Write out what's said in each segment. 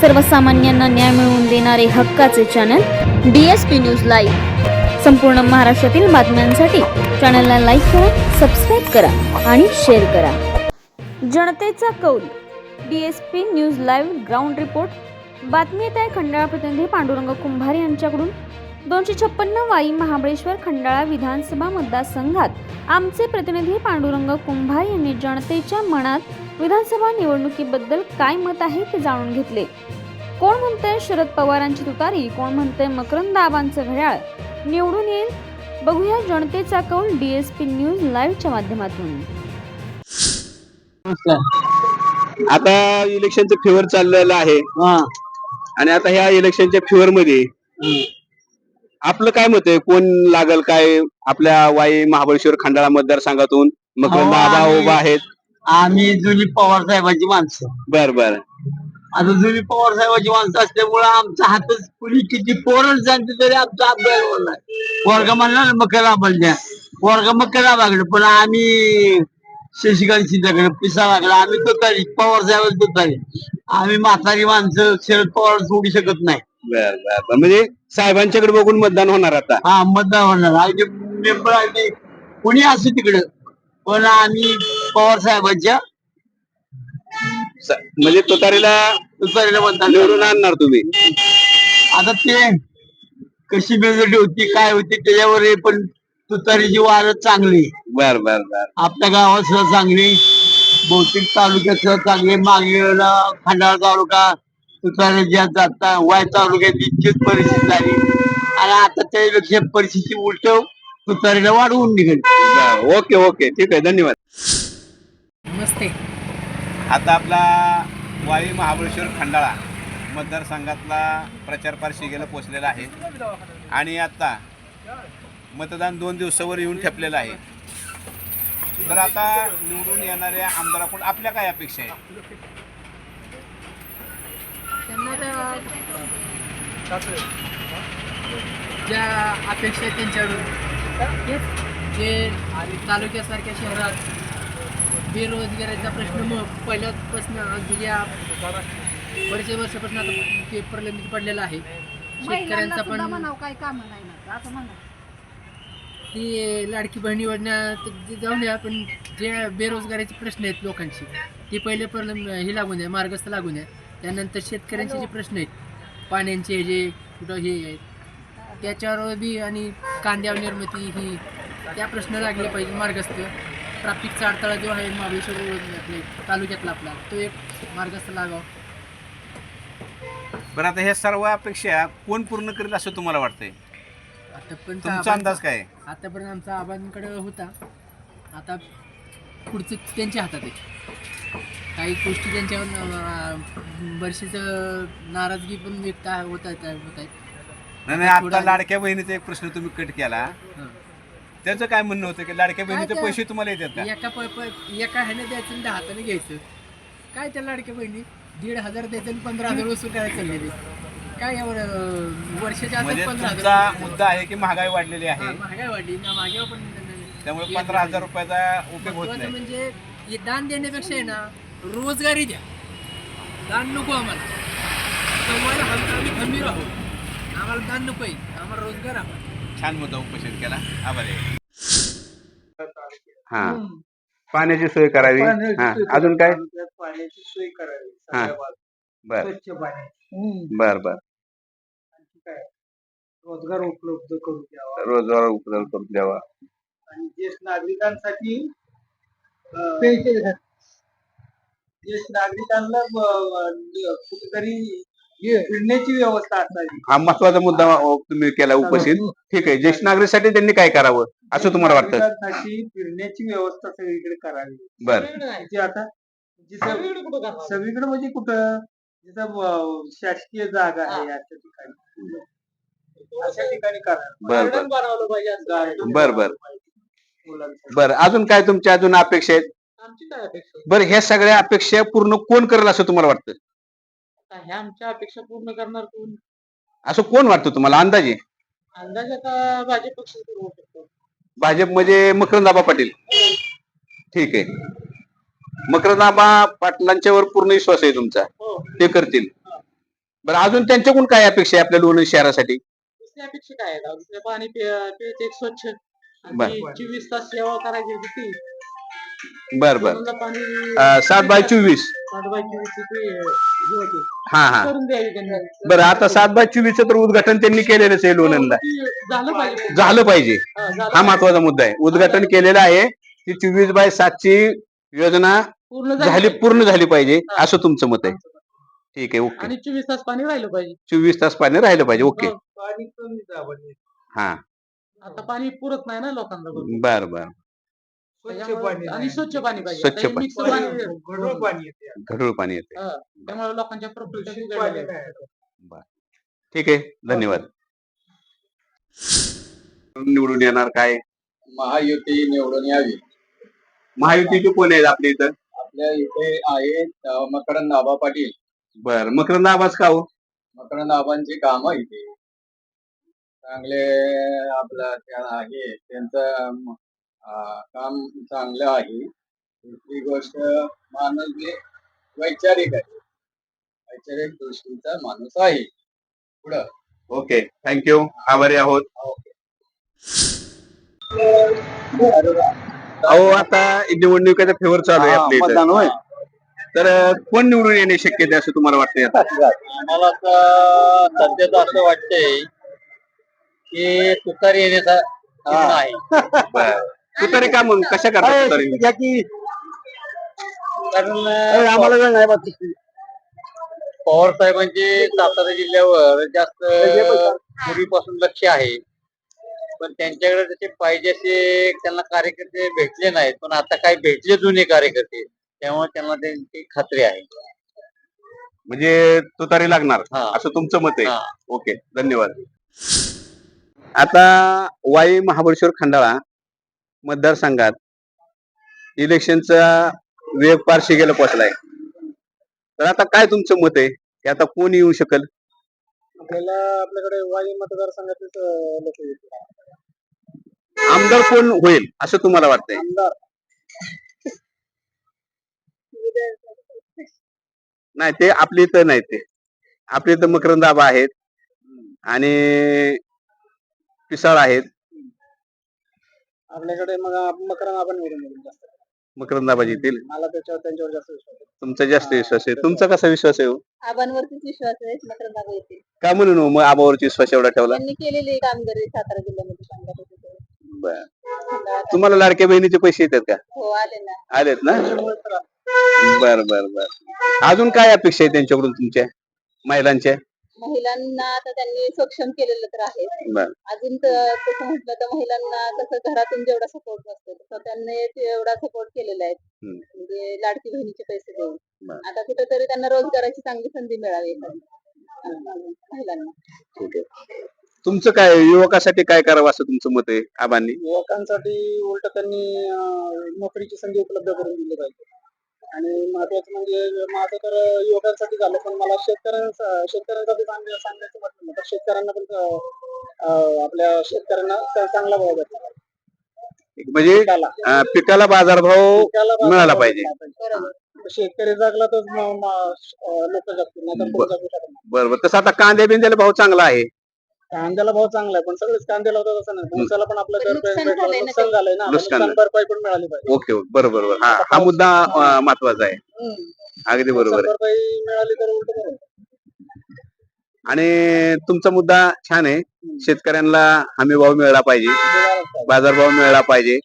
सर्वसामान्यांना न्याय मिळवून देणारे हक्काचे channel D S P news live संपूर्ण महाराष्ट्रातील बातम्यांसाठी चॅनलला लाईक करा सबस्क्राईब करा आणि शेअर करा. जनतेचा कौल. D S P news live ground report बातमी येत आहे खंडाळा प्रतिनिधी पांडुरंग कुंभार यांच्याकडून. दोनशे छप्पन्न वाई महाबळेश्वर खंडाळा विधानसभा मतदारसंघात आमचे प्रतिनिधी पांडुरंग कुंभार यांनी जनतेच्या मनात विधानसभा निवडणुकीबद्दल काय मत आहे ते जाणून घेतले. कोण म्हणतंय शरद पवारांची तुतारी? कोण म्हणतंय मकरंद आबांचं घड्याळ? निवडून येईल. बघूया जनतेचा कौल डीएसपी न्यूज लाईव्हच्या माध्यमातून. आता इलेक्शनचं फेवर चाललेलं आहे. हा. आणि आता ह्या इलेक्शनच्या फेवर मध्ये आपलं काय मत आहे? कोण लागल काय आपल्या वाई महाबळेश्वर खंडाळा मतदारसंघातून? अहो, आबा आम्ही- उभा आहेत. आम्ही जुनी पवार साहेबांची माणसं. बर बर. आता जुनी पवार साहेबांची माणसं असल्यामुळे आमचा हातच कुणी किती पोरण सांगते तरी आमचा अभ्यास होणार वर्ग म्हणला ना मकर आबांच्या वर्ग मकर आबाकडे पण आम्ही शशिकांत शिंदेकडे पिसा लागला. आम्ही तुतारी पवार साहेब तुतारी. आम्ही म्हातारी माणसं शरद पवार सोडू शकत नाही. बर बर. बर. म्हणजे साहेबांच्याकडे बघून मतदान होणार आता. हा मतदान होणार. आणि मेंबर आहे ते. कुणी असू तिकडं? पण आम्ही पवार साहेबांच्या स- म्हणजे तुतारीला तुतारीला मतदान निवडून आणणार तुम्ही. आता ते कशी मेजॉरिटी होती काय होती त्याच्यावर आहे, पण तुतारीची वार चांगली. बर बर बर. आपल्या गावात सुद्धा चांगली. बहुतेक तालुक्यात सुद्धा चांगली. मागेला खंडाळा तालुका तुतारी ज्या जाता वाय तालुक्यात इतकीच परिस्थिती झाली. आणि आता त्यापेक्षा परिस्थिती उलट तुतारीला वाढवून निघेल. बर. Okay okay. ठीक आहे धन्यवाद. नमस्ते. आता आपला वाई महाबळेश्वर खंडाळा मतदारसंघातला प्रचार पार शिगेला पोचलेला आहे. आणि आता मतदान दोन दिवसावर येऊन ठेपलेलं आहे. तर आता निवडून येणाऱ्या आमदाराकडून आपल्या काय अपेक्षा आहे त्यांना त्या ज्या अपेक्षा आहेत त्यांच्याकडून जे तालुक्यासारख्या शहरात बेरोजगारीचा प्रश्न मग पहिल्यापासून गेल्या बरेचशे वर्षापासून आता ते प्रलंबित पडलेला आहे. शेतकऱ्यांचा पण म्हणावं काय काम नाही ना असं म्हणा. ती लाडकी बहिणी योजना ते जाऊन द्या पण जे बेरोजगारीचे प्रश्न आहेत लोकांचे ते पहिले प्रलंब हे लागून द्या मार्गस्थ लागून द्या. त्यानंतर शेतकऱ्यांचे जे प्रश्न आहेत पाण्याचे जे कुठं हे आहेत त्याच्यावर बी आणि कांद्यावर निर्मिती ही त्या प्रश्न लागले पाहिजे मार्गस्थ. ट्रॅफिकचा अडथळा जो आहे महाबळेश्वर आपले तालुक्यातला आपला तो एक मार्गस्थ लागावा. बरं आता ह्या सर्व अपेक्षा कोण पूर्ण करेल असं तुम्हाला वाटतंय? आतापर्यंत तुमचा अंदाज काय? आहे? आतापर्यंत आमचा आबांकडे होता. आता पुढचं त्यांच्या हातात आहे. काही गोष्टी त्यांच्यावर अं, नाराजगी पण व्यक्त होत आहेत होत आहेत नाही नाही आता लाडक्या बहिणीचा एक प्रश्न तुम्ही कट केला. हं. त्याचं काय म्हणणं होतं की लाडक्या बहिणीचे पैसे तुम्हाला येतात का? एका प प- एका ह्याने द्यायचं आणि दहा हाताने घ्यायचं. काय त्या लाडक्या बहिणी? दीड हजार द्यायचं आणि पंधरा हजार वसूल करायला चालले ते काय एवढं अं, वर्षाच्या म्हणजे आत पंधरा तुमचा हजार मुद्दा आहे की महागाई वाढलेली हा, आहे. महागाई वाढली. ना मागे पण त्यामुळे पंधरा हजार रुपयाचा उपयोग होत महत्वाचं नाही. म्हणजे हे दान देण्यापेक्षा आहे ना रोजगारी द्या. दान नको आम्हाला. हम आम्ही खंबीर आहोत. आम्हाला दान नको आहे. आम्हाला रोजगार हवा छान मुद्दा उपस्थित केला. आभारी आहे. हा. पाण्याची सोय करावी. हा. अजून काय? पाण्याची सोय करावी. हा. सगळ्या बाजूला. बर. स्वच्छ बर बर. आणखी काय? रोजगार उपलब्ध करून द्यावा. रोजगार उपलब्ध करून द्यावा. आणि ज्येष्ठ नागरिकांसाठी अं, ज्येष्ठ नागरिकांना ब- कुठेतरी फिरण्याची व्यवस्था असावी हा महत्त्वाचा मुद्दा तुम्ही केला उपस्थित ठीक आहे. ज्येष्ठ नागरिकसाठी त्यांनी काय करावं? असं तुम्हाला वाटतं? नागरिकांसाठी फिरण्याची व्यवस्था सगळीकडे करावी. बर. म्हणजे आता जिथं सगळीकडे म्हणजे कुठं? जिथं अं, शासकीय जागा आहे अशा ठिकाणी. अशा ठिकाणी करावी. बर, बर. गार्डन बर, मुलांसाठी. बर. अजून काय तुमच्या अजून अपेक्षा आहेत? आमची काय अपेक्षा आहे? बरं ह्या सगळ्या अपेक्षा पूर्ण कोण करेल असं तुम्हाला वाटतं? आता ह्या आमच्या अपेक्षा पूर्ण करणार कोण? असं कोण वाटतं तुम्हाला? अंदाजे? अंदाज आता भाजप पक्ष सुरू होऊ शकतो. भाजप म्हणजे मकरंदाबा पाटील. ठीक आहे. मकरंदाबा पाटलांच्यावर पूर्ण विश्वास आहे तुमचा. हो. ते करतील. बरं अजून त्यांच्याकडून काय अपेक्षा आहे आपल्या लोणी शहरासाठी? दुसऱ्या अपेक्षा काय पाणी पिय- पियचं एक स्वच्छ. बर. चोवीस तास सेवा करायची होती बर बर. समजा पाणी अं, सात बाय चोवीस. सात बाय चोवीसची ती, अं, हे होती. हा हा. करून द्यावी त्यांनी. बरं आता सात बाय चोवीसचं तर उद्घाटन त्यांनी केलेलंच आहे लोणंदला ती झालं पाहिजे. झालं पाहिजे. हा, झालं हा. महत्त्वाचा मुद्दा आहे. उद्घाटन केलेलं आहे ती चोवीस बाय सातची योजना पूर्ण झाली पूर्ण झाली पाहिजे असं तुमचं मत आहे. ठीक आहे ओके. आणि चोवीस तास पाणी राहिलं पाहिजे. चोवीस तास पाणी राहिलं पाहिजे ओके. हो. पाणी कमी दाबाने. हा. आता पाणी पुरत नाही ना लोकांना. बर बर. स्वच्छ त्याच्यामुळे- पाणी आणि नाही. स्वच्छ पाणी पाहिजे. स्वच्छ आता हे पाणी. पाणी गढूळ पाणी येते. घडूळ पाणी येते. हा, त्यामुळे लोकांच्या प्रकृती दूषित बिघडल्या पाणी आहेत. नाही. ठीक आहे. धन्यवाद. निवडून येणार काय? महायुती निवडून यावी. महायुतीचे कोण आहेत आपल्या इथं? आपल्या इथे आहेत अ, मकरंद आबा पाटील. बर. मकरंद आवाज का हो? मकरंद आबांची कामं इथे. चांगले आपलं त्या आहे त्यांचं काम चांगलं आहे. दुसरी गोष्ट माणूस हे वैचारिक आहे. वैचारिक दृष्टीचा माणूस आहे. पुढं. ओके थँक्यू आभारी आहोत. अहो आता निवडणुकीचा फेवर चालू आहे आपल्या मतदान होय. इथं तर कोण निवडून येणे शक्यता आहे असं तुम्हाला वाटतंय आता? मला तर असं वाटतंय की तुतारी येण्याचा आहे. बर. तू तरी का मग कशा करता तुतारी कारण आम्हाला वेळ नाही बाकी. पवार साहेबांचे सातारा जिल्ह्यावर जास्त पूर्वीपासून लक्ष आहे. पण त्यांच्याकडे जसे पाहिजे असे त्यांना कार्यकर्ते भेटले नाहीत. पण आता काही भेटले जुने कार्यकर्ते त्यामुळे त्यांना त्यांची खात्री आहे. म्हणजे तुतारी लागणार. हा. असं तुमचं मत आहे. हा. ओके धन्यवाद. आता वाई महाबळेश्वर खंडाळा मतदारसंघात इलेक्शनचा वेग पार शिगेला पोहोचलाय. तर आता काय तुमचं मत आहे? की आता कोण येऊ शकल? आपल्याला आपल्याकडे वाई मतदारसंघातलेच लोक आमदार कोण होईल असं तुम्हाला वाटतंय? आमदार. नाही ते आपली इथं नाही ते. आपली इथं मकरंद आबा आहेत आणि पिसाळ आहेत. आपल्याकडे मग मकरन आपण निवडून जास्त. मकरंद आबाजी येतील? मला त्याच्यावर त्यांच्यावर जास्त विश्वास आहे. तुमचा जास्त विश्वास आहे. तुमचा कसा विश्वास आहे हो? आबांवरतीच विश्वास आहे मात्र दाबा येते का म्हणून हो? मग आबावरची विश्वास एवढा ठेवला? त्यांनी केलेली कामगिरी सातारा जिल्ह्यामध्ये चांगल्या पद्धतीने बर. खंडाळा तुम्हाला लाडक्या बहिणीचे पैसे येतात का? हो आले ना. आलेत ना? बर बर बर. अजून काय अपेक्षा आहे त्यांच्याकडून तुमच्या? महिलांच्या महिलांना आता त्यांनी सक्षम केलेलं तर आहे. बर. अजून तर तसं म्हटलं तर महिलांना कसं घरातून जेवढा सपोर्ट नसतो तसं त्यांनी तेवढा सपोर्ट केलेला आहे. हम्म. म्हणजे लाडकी बहिणीचे पैसे देऊन. बरं. आता कुठेतरी त्यांना रोजगाराची चांगली संधी मिळावी एखादी. महिलांना. ठीक आहे. तुमचं काय युवकासाठी काय करावं असं तुमचं मत आहे आबांनी? युवकांसाठी उलट त्यांनी अं, नोकरीची संधी उपलब्ध करून दिली पाहिजे. आणि महत्वाचं म्हणजे माझं तर युवकांसाठी झालं पण मला शेतकऱ्यांचा शेतकऱ्यांसाठी सांग- सांगायचं म्हटलं तर शेतकऱ्यांना पण अं, आपल्या शेतकऱ्यांना चांगला भाव भेटला. म्हणजे पिकाला. अं, पिकाला बाजारभाव पिकाला मिळाला पाहिजे. शेतकरी जगला तर लोक जगतील नाही तर कोण जगू शकत नाही. बरोबर तसं आता कांद्या बिंद्याला भाव चांगला आहे कांद्याला भाव चांगला आहे पण सगळेच कांदे लावतात असं नाही. ऊसाला पण आपलं दर नुकसान भेटलं झालंय ना नुकसान झालंय ना. नुकसान नुकसान भरपाई पण मिळाली पाहिजे. Okay okay. बरोबर बरोबर. हा हा मुद्दा अं, महत्त्वाचा आहे. हम्म. अगदी बरोबर नुकसान आहे भरपाई मिळाली तर उलट बरं. आणि तुमचा मुद्दा छान आहे. शेतकऱ्यांना हमी भाव मिळाला पाहिजे. मिळालंच पाहिजे. बाजारभाव मिळाला पाहिजे.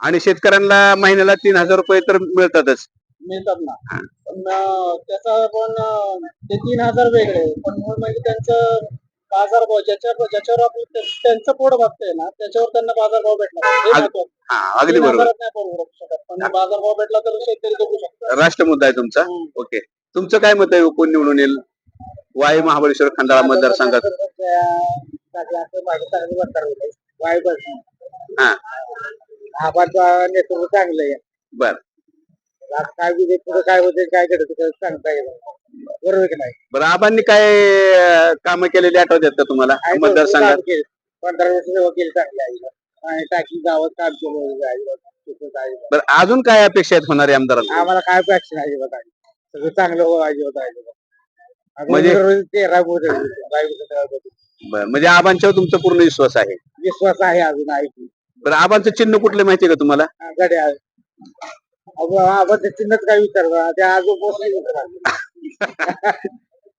आणि शेतकऱ्यांना महिन्याला तीन हजार रुपये तर मिळतातच. मिळतात ना. पण अं, त्याचा पण अं, ते तीन हजार वेगळे पण मूळ म्हणजे त्यांचं बाजार भाव ज्याच्या ज्याच्यावर आपलं ते- त्यांचं पोट भागतंय ना त्याच्यावर त्यांना बाजार भाव भेटला पाहिजे. हे अग- महत्वाचं. हा अगदी तीन बरोबर. हजारात नाही शकत. पण बाजार भाव भेटला तर शेतकरी जगू शकतो राष्ट्र मुद्दा आहे तुमचा? ओके. तुमचं काय मत आहे? कोण निवडून येईल? वाई महाबळेश्वर खंडाळा मतदारसंघात हा. आबाचं नेतृत्व चांगलं आहे. बर. आज काय विजय पुढे काय होते काय घडत होतं सांगता येईल बरोबर की नाही? बरं आबांनी काय काम केलेली आठवतात का तुम्हाला? मतदारसंघात? काम केलं. पंधरा वर्ष वकील चांगले आहे. आणि टाकी गावात काम केलं आहे. तिथं काय बरं अजून काय अपेक्षा आहेत होणारे आमदारांना? आम्हाला काय पॅक्शन आहे. बघा सगळं चांगलं हो अजिबात आहे. म्हणजे- ते बरं म्हणजे आबांच्यावर तुमचा पूर्ण विश्वास आहे? विश्वास आहे अजून आहे की. बरं आबांचं चिन्ह कुठलं माहितीये का तुम्हाला? गड्या आपण चिन्हच काय विचारणार त्या आजोबा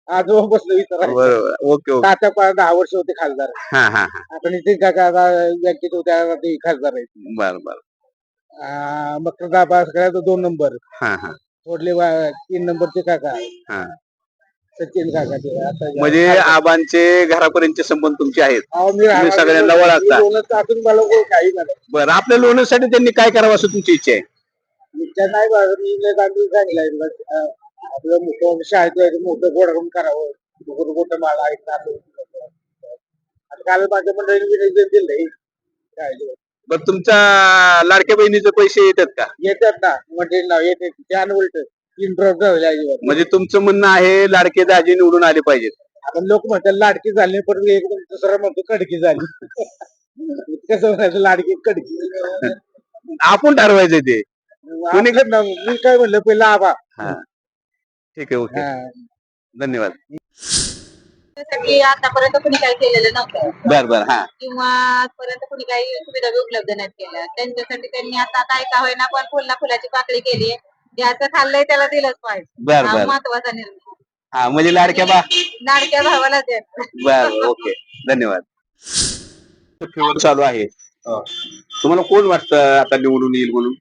आजोबा बसले विचारा बरोबर. Okay okay. तात्या पा- दहा वर्ष होते खासदार. हा हा हा. आता नितीन काका आता बँकेत होते आता ते खासदार आहेत. बरं बरं. मग दाबा सगळ्यात दोन नंबर. हा हा. थोडले वा- तीन नंबरचे काका. हा. सचिन काका ते. आता म्हणजे आबांचे घरापर्यंतचे संबंध तुमचे आहेत. अहो, मी तुम्ही सगळ्यांना ओळखता. मी मला कोण काही नाही. बरं आपल्या लोणसाठी त्यांनी काय करावं असं तुमची इच्छा आहे? इच्छा नाही गांधी सांगितलं आपलं मोठं शाळेत मोठं गोडाऊन करावं. मोठं मोठं माल ऐकलं आता काल माझ्या मंडळीने निवेदन दिलंय शाळेत. बरं तुमच्या लाडक्या बहिणीचे पैसे येतात का? येतात ना. मंडळींना येते त्यानं उलट इंटरेस्ट झाले अजिबात म्हणजे तुमचं म्हणणं आहे लाडके दाजी निवडून आले पाहिजेत. आता लोक म्हणतात लाडकी झाली परत एकदम दुसरा म्हणतो कडकी झाली. कसं म्हणायचं लाडकी कडकी. आपण ठरवायचं ते. कोणी- मी काय म्हणलं पहिला आबा ठीक आहे ओके. हा. धन्यवाद. त्यासाठी आतापर्यंत कुणी काही केलेलं नव्हतं. बर बर हा. किंवा आजपर्यंत कुणी काही सुविधा उपलब्ध नाहीत केल्या. त्यांच्यासाठी त्यांनी आता काय का होईना पण फुलना फुलाची पाकळी केली ज्याचं खाल्लंय त्याला दिलंच पाहिजे. बर हा बर. महत्त्वाचा निर्णय. हा म्हणजे लाडक्या बा लाडक्या भावाला द्या. बर ओके. धन्यवाद. फेवर चालू आहे. तुम्हाला कोण वाटतं आता निवडून येईल म्हणून?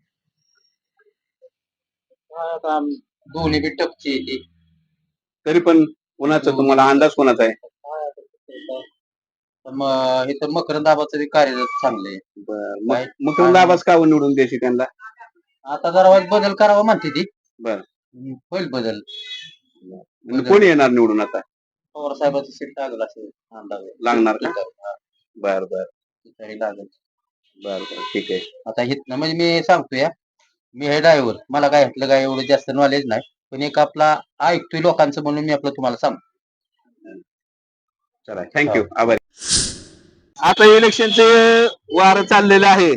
दोन्ही बी टपची तरी पण कोणाचं तुम्हाला अंदाज कोणाचा आहे? मग इथं मकरंद आबाचं बी कार्य चांगले बर मग मग आवाज का निवडून द्यायची त्यांना? आता जरा बदल करावा म्हणते ती. बर. होईल बदल. म्हणजे कोण येणार निवडून आता? पवार साहेबाचं सीट लागलं असेल अंदाज. लागणार का? हा, बर बर. तिथंही लागेल. बर बर. ठीक आहे. आता हिथनं म्हणजे मी सांगतोय हा, मी हे ड्रायव्हर मला काय ह्यातलं काय एवढं जास्त नॉलेज नाही. पण एक आपला ऐकतोय लोकांचं म्हणून मी आपलं तुम्हाला सांगतो. चला थँक्यू आभारी. आता इलेक्शनचे वार चाललेलं आहे.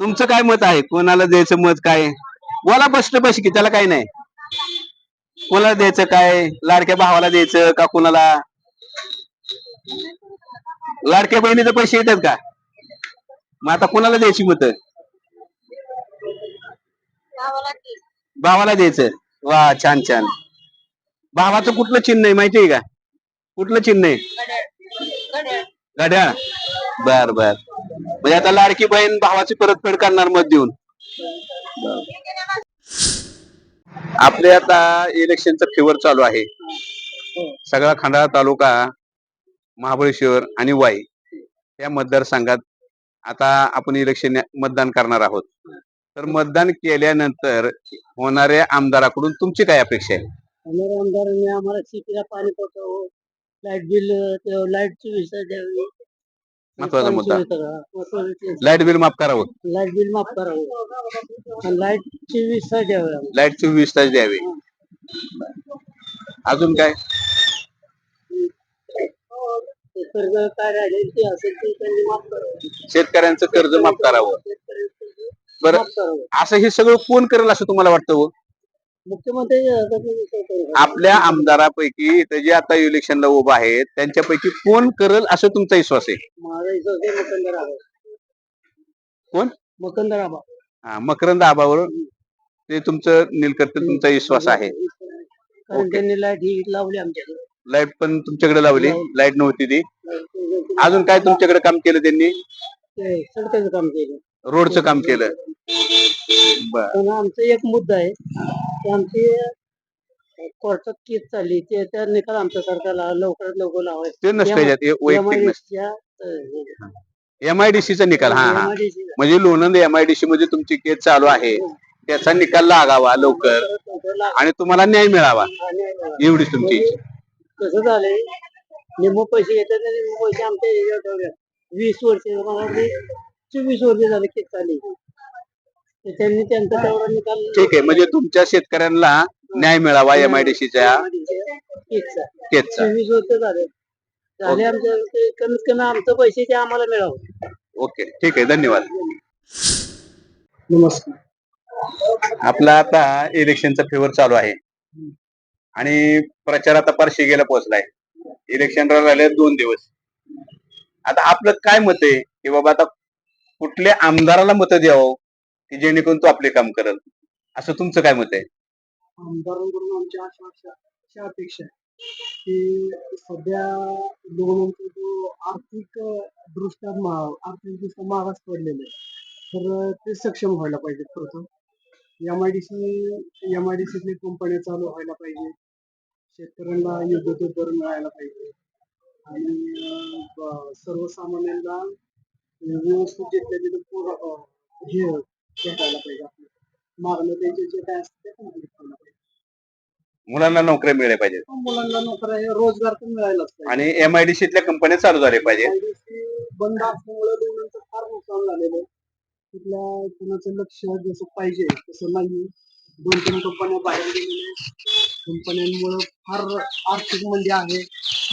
तुमचं काय मत आहे? कोणाला द्यायचं मत काय? बोला बसलं पैसे की त्याला काय नाही. कोणाला द्यायचं काय? लाडक्या भावाला द्यायचं का कोणाला? लाडक्या बहिणीचे पैसे येतात का? मग आता कोणाला द्यायची मत? भावाला द्यायचं. वा छान छान. भावाचं कुठलं चिन्ह आहे माहितीये का? कुठलं चिन्ह आहे? घड्याळ बर बर. म्हणजे आता लाडकी बहीण भावाची परतफेड करणार मत देऊन. आपले आता इलेक्शनचं फेवर चालू आहे. सगळा खंडाळा तालुका महाबळेश्वर आणि वाई या मतदारसंघात आता आपण इलेक्शन मतदान करणार आहोत. तर मतदान केल्यानंतर होणाऱ्या आमदाराकडून तुमची काय अपेक्षा आहे? आम्हाला आमदारांनी आम्हाला शेतीला पाणी पोहोचावं लाइट बिल लाईटची विषय द्यावी. महत्त्वाचा मुद्दा. लाइट लाइट बिल माफ करावं. बिल माफ करावं. लाईटची विषय द्यावी आम्हाला. लाईटचे वीस तास द्यावे. अजून काय? कर्ज काय राहिले ते असेल ते त्यांनी माफ करावं शेतकऱ्यांचं कर्ज माफ करावं शेतकऱ्यांचं बरं माफ करावं असं हे सगळं कोण करेल असं तुम्हाला वाटतं हो? मुख्यमंत्री. आपल्या आमदारापैकी इथं जे आता इलेक्शनला उभं आहेत त्यांच्यापैकी कोण करेल असं तुमचा विश्वास आहे माझा विश्वास आहे मकंदर आबा कोण? मकंदर आबा हा, मकरंद आबावर ते तुमचं नीलकर्ते तुमचा विश्वास आहे कारण ओके. त्यांनी लाइट ही लावली आमच्याकडे लाइट पण तुमच्याकडे लावली. लाइट. नव्हती ती. अजून काय तुमच्याकडे काम केलं त्यांनी? ते सडकाचं काम केलं. रोडचं काम केलं. बर. पण आमचा एक मुद्दा आहे. की आमची कोर्टात केस चालली. ते त्या निकाल आमच्या सरकारला लवकरात लवकर लावायचं. ते नसतं याच्यात हे वैयक्तिक नसतं. एमआयडीसीचा निकाल हा हा. म्हणजे लोणंद एमआयडीसी मध्ये तुमची केस चालू आहे. त्याचा निकाल लागावा लवकर. आणि तुम्हाला न्याय मिळावा. एवढीच तुमची इच्छा. कसं झालंय? निम्म पैसे घेतात आणि निम्म पैसे आमच्या ह्याच्यावर ठेवले वीस वर्ष मला वाटते चोवीस वर्ष झाले केस चालली. तर त्यांनी त्यांचा तेवढा निकाल ठीक आहे म्हणजे तुमच्या शेतकऱ्यांना न्याय मिळावा एमआयडीसीच्या केसचा. केसचा. चोवीस वर्ष झाले. झाले आमच्या ते कमीत कमी आमचं पैसे ते आम्हाला मिळावं. ओके ठीक आहे धन्यवाद. नमस्कार. आपला आता इलेक्शनचा फेवर चालू आहे. आणि प्रचार आता पार शिगेला पोहोचलाय इलेक्शन राहिले दोन दिवस. आता आपलं काय मत आहे? की बाबा आता कुठल्या आमदाराला मत द्यावं? की जेणेकरून तो आपले काम करल? असं तुमचं काय मत आहे? आमदारांकडून आमच्या अशा अशा अपेक्षा आहे. की सध्या लोकांचा जो आर्थिक दृष्ट्या आर्थिक दृष्ट्या मागास पडलेला आहे. तर ते सक्षम व्हायला पाहिजे प्रथम M I D C M I D सीतली कंपन्या चालू व्हायला पाहिजे. शेतकऱ्यांना योग्य तो दर मिळायला पाहिजे. आणि सर्वसामान्यांना व्यवस्थित जिथल्या तिथे पूर हे भेटायला पाहिजे आपलं मागणं त्यांचे जे काय असतं ते व्हायला पाहिजे. मुलांना नोकऱ्या मिळाल्या पाहिजेत. मुलांना नोकऱ्या रोजगार तर मिळायलाच पाहिजे. आणि एम आय डी सीतल्या कंपन्या चालू झाल्या IDC बंद असल्यामुळे लोकांचं फार नुकसान झालेलं आहे. कुठल्या कुणाचं लक्ष जसं पाहिजे तसं नाही. दोन तीन कंपन्या बाहेर गेलेल्या कंपन्यांमुळे फार आर्थिक मंदी आहे.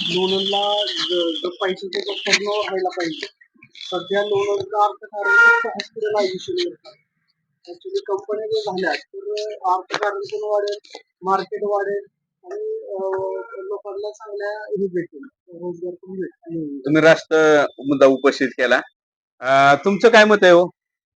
लोणंदला जर पाहिजे ते पूर्ण व्हायला पाहिजे. सध्या लोणंदचं अर्थकारण फक्त ऍक्च्युली कंपन्या जर झाल्या तर अर्थकारण पण वाढेल मार्केट वाढेल आणि लोकांना चांगल्या हे भेटेल रोजगार पण भेटेल. तुम्ही राष्ट्र मुद्दा उपस्थित केला. तुमचं काय मत आहे हो?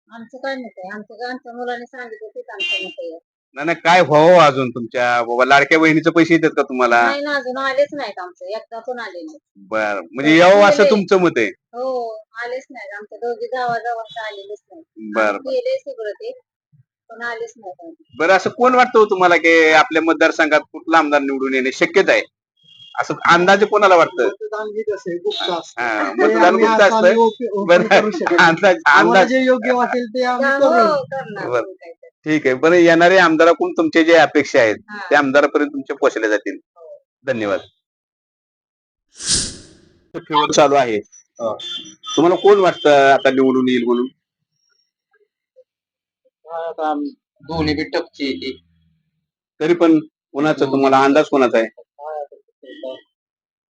आमचं काय मत आहे? आमच्या आमच्या मुलांनी सांगितलं तेच आमचं मत आहे. नाही नाही, काय व्हावं अजून तुमच्या? बाबा लाडक्या बहिणीचे पैसे येतात का तुम्हाला? नाही ना अजून आलेच नाहीत आमचं. एकदा पण आले नाही बर. म्हणजे यावं असं तुमचं मत आहे? हो आलेच नाहीत. आमच्या दोघी जावा जावांचं आलेलेच नाही बर केले सगळं ते पण आलेच नाहीत अजून. बरं असं कोण वाटतं हो तुम्हाला की आपल्या मतदारसंघात कुठला आमदार निवडून येणे शक्यता आहे? असं अंदाजे कोणाला वाटतं? मतदान हे कसं आहे गुप्त असतं. हा, ते मतदान आम्ही गुप्त असं आम्ही असतं ओपी- ओपन बरं करू शकत नाही. अंदाज आम्हाला अंदाज जे योग्य वाटेल ते आम्ही हो, करू. करणार बरं. तर. ठीक आहे पण येणारे आमदाराकडून तुमचे जे अपेक्षा आहेत हा. त्या आमदारापर्यंत तुमच्या पोहोचल्या जातील. धन्यवाद. चालू आहे. तुम्हाला कोण वाटतं आता निवडून येईल म्हणून? दोन्ही बी टपची येते तरी पण कोणाचा तुम्हाला अंदाज कोणाचा आहे?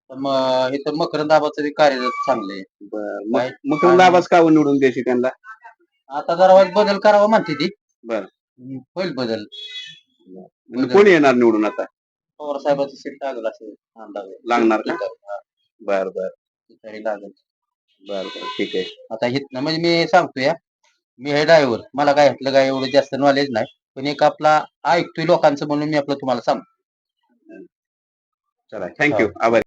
मग इथं मकरंद आबाचं बी कार्य चांगले बरं मग तुम्हाला आवाज का निवडून द्यायची त्यांना? आता जरा बदल करावा म्हणते ती. बरं. होईल बदल. म्हणजे कोण येणार निवडून आता? पवार साहेबाचं सीट लागलं असेल अंदाज. लागणार का? हा, बर बर. तरी लागेल. बर बर. ठीक आहे. आता हिथनं म्हणजे मी सांगतो या मी हे ड्रायव्हर मला काय ह्यातलं काय एवढं जास्त नॉलेज नाही पण एक आपला ऐकतोय लोकांचं म्हणून मी आपलं तुम्हाला सांगतो चला थँक्यू आभार